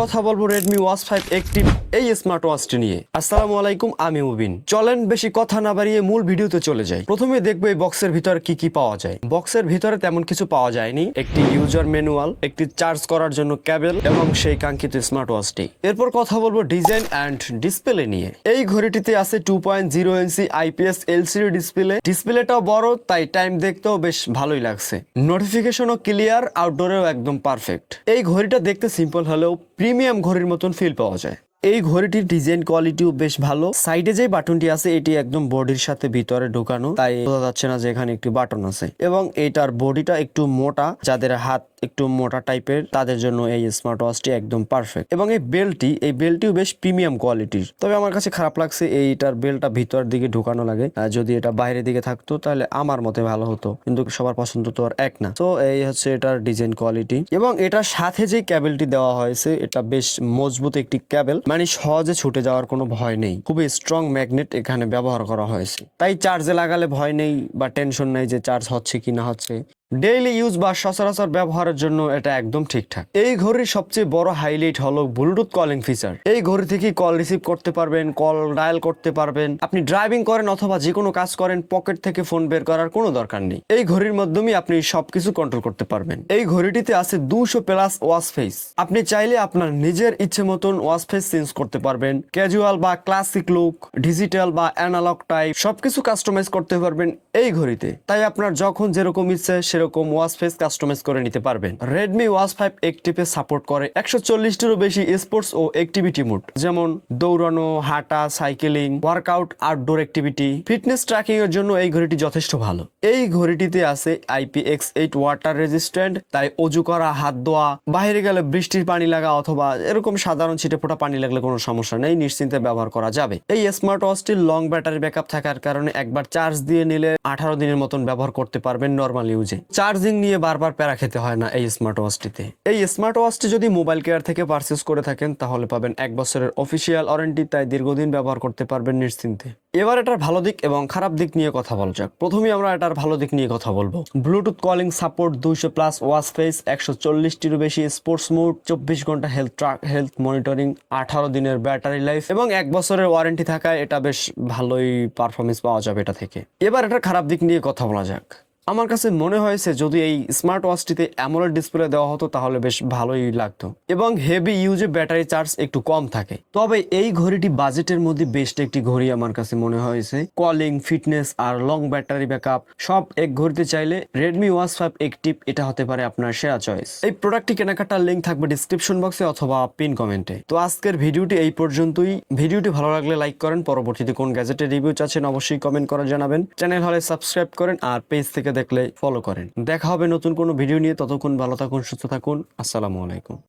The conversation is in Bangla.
কথা বলব রেডমি ওয়াচ ফাইভ একটিভ এই স্মার্ট ওয়াচটি নিয়ে। আসসালামু আলাইকুম, আমি মুবিন। চলেন বেশি কথা না বাড়িয়ে মূল ভিডিওতে চলে যাই। প্রথমে দেখব এই বক্সের ভিতরে কি কি পাওয়া যায়। বক্সের ভিতরে তেমন কিছু পাওয়া যায়নি। একটি ইউজার ম্যানুয়াল একটি চার্জ করার জন্য ক্যাবেল এবং সেই কাঙ্ক্ষিত স্মার্ট ওয়াচটি এরপর কথা বলব ডিজাইন অ্যান্ড ডিসপ্লে নিয়ে। এই ঘড়িটিতে আছে two point zero inch IPS LCD display ডিসপ্লেটাও বড়, তাই টাইম দেখতেও বেশ ভালোই লাগছে। নোটিফিকেশনও ক্লিয়ার আউটডোরেও একদম পারফেক্ট এই ঘড়িটা দেখতে সিম্পল হলেও প্রিমিয়াম ঘড়ির মতন ফিল পাওয়া যায়। এই ঘড়িটির ডিজাইন কোয়ালিটিও বেশ ভালো। সাইডে যে বাটনটি আছে, এটি একদম বডির সাথে ভিতরে ঢোকানো। তাই বোঝা যাচ্ছে না যে এখানে একটি বাটন আছে। এবং এটার বডিটা একটু মোটা। যাদের হাত একটু মোটা টাইপের, তাদের জন্য এই স্মার্ট ওয়াচটি একদম পারফেক্ট এবং এই বেল্টটি এই বেল্টটিও বেশ প্রিমিয়াম কোয়ালিটির তবে আমার কাছে খারাপ লাগছে, এইটার বেল্টটা ভিতরের দিকে ঢোকানো লাগে। যদি এটা বাইরের দিকে থাকতো, তাহলে আমার মতে ভালো হতো। কিন্তু সবার পছন্দ তো আর এক না। তো এই হচ্ছে এটার ডিজাইন কোয়ালিটি এবং এটার সাথে যে ক্যাবেলটি দেওয়া হয়েছে, এটা বেশ মজবুত একটি ক্যাবেল মানে সহজে ছুটে যাওয়ার কোনো ভয় নেই। খুবই স্ট্রং ম্যাগনেট এখানে ব্যবহার করা হয়েছে। তাই চার্জে লাগালে ভয় নেই, বা টেনশন নেই যে চার্জ হচ্ছে কি না হচ্ছে। ডেইলি ইউজ বা সচরাচর ব্যবহারের জন্য এটা একদম ঠিকঠাক। এই ঘড়ির সবচেয়ে বড় হাইলাইট হলো ব্লুটুথ কলিং ফিচার এই ঘড়ি থেকে কল রিসিভ করতে পারবেন কল ডায়াল করতে পারবেন। আপনি ড্রাইভিং করেন অথবা যে কোনো কাজ করেন পকেট থেকে ফোন বের করার কোনো দরকার নেই। এই ঘড়ির মাধ্যমে আপনি সবকিছু কন্ট্রোল করতে পারবেন। এই ঘড়িটিতে আছে দুশো প্লাস ওয়াশ ফেস আপনি চাইলে আপনার নিজের ইচ্ছে মতন ওয়াশ ফেস চেঞ্জ করতে পারবেন। ক্যাজুয়াল বা ক্লাসিক লুক ডিজিটাল বা অ্যানালগ টাইপ সবকিছু কাস্টমাইজ করতে পারবেন এই ঘড়িতে। তাই আপনার যখন যেরকম ইচ্ছে সেরকম ওয়াচ ফেস কাস্টমাইজ করে নিতে পারবেন। রেডমি ওয়াচ ফাইভ একটিভে সাপোর্ট করে একশো চল্লিশটিরও বেশি স্পোর্টস ও অ্যাক্টিভিটি মোড যেমন দৌড়ানো, হাঁটা cycling workout outdoor activity fitness tracking এর জন্য এই ঘড়িটি যথেষ্ট ভালো। এই ঘড়িটিতে আছে আইপিএক্স এইট ওয়াটার রেজিস্ট্যান্ট তাই অজু করা, হাত ধোয়া, বাইরে গেলে বৃষ্টির পানি লাগা অথবা এরকম সাধারণ ছিটে ফোটা পানি লাগলে কোনো সমস্যা নেই, নিশ্চিন্তে ব্যবহার করা যাবে। এই স্মার্ট ওয়াচটির লং ব্যাটারি ব্যাকআপ থাকার কারণে একবার চার্জ দিয়ে নিলে আঠারো দিনের মতন ব্যবহার করতে পারবেন নর্মাল ইউজে চার্জিং নিয়ে বারবার প্যারা খেতে হয় না এই স্মার্ট ওয়াচটিতে এই স্মার্ট ওয়াচটি যদি মোবাইল কেয়ার থেকে পারচেস করে থাকেন, তাহলে পাবেন এক বছরের অফিসিয়াল ওয়ারেন্টি তাই দীর্ঘদিন ব্যবহার করতে পারবেন নিশ্চিন্তে। এবার এটার ভালো দিক এবং খারাপ দিক নিয়ে কথা বলা যাক। প্রথমে আমরা এটার ভালো দিক নিয়ে কথা বলব। ব্লুটুথ কলিং সাপোর্ট দুইশো প্লাস ওয়াশ ফেস একশো চল্লিশটিরও বেশি স্পোর্টস মোড চব্বিশ ঘণ্টা হেলথ ট্রাক হেলথ মনিটরিং আঠারো দিনের ব্যাটারি লাইফ এবং এক বছরের ওয়ারেন্টি থাকায় এটা বেশ ভালোই পারফরমেন্স পাওয়া যাবে এটা থেকে। এবার এটার খারাপ দিক নিয়ে কথা বলা যাক। আমার কাছে মনে হয়েছে যদি এই স্মার্ট ওয়াচটিতে অ্যামোলেড ডিসপ্লে দেওয়া হতো তাহলে বেশ ভালোই লাগতো। এবং হেভি ইউজে ব্যাটারি চার্জ একটু কম থাকে। তবে এই ঘড়িটি বাজেটের মধ্যে বেস্ট একটি ঘড়ি আমার কাছে মনে হয়েছে। কলিং ফিটনেস আর লং ব্যাটারি ব্যাকআপ সব এক ঘড়িতে চাইলে রেডমি ওয়াচ ফাইভ একটিভ এটা হতে পারে আপনার সেরা চয়েস এই প্রোডাক্টটি কেনাকাটার লিঙ্ক থাকবে ডিসক্রিপশন বক্সে অথবা পিন কমেন্টে তো আজকের ভিডিওটি এই পর্যন্তই। ভিডিওটি ভালো লাগলে লাইক করেন। পরবর্তীতে কোন গ্যাজেটের রিভিউ চাচ্ছেন অবশ্যই কমেন্ট করে জানাবেন। চ্যানেল হলে সাবস্ক্রাইব করেন আর পেজ থেকে দেখলে ফলো করেন। দেখা হবে নতুন কোনো ভিডিও নিয়ে। ততক্ষণ ভালো থাকুন, সুস্থ থাকুন। আসসালামু আলাইকুম।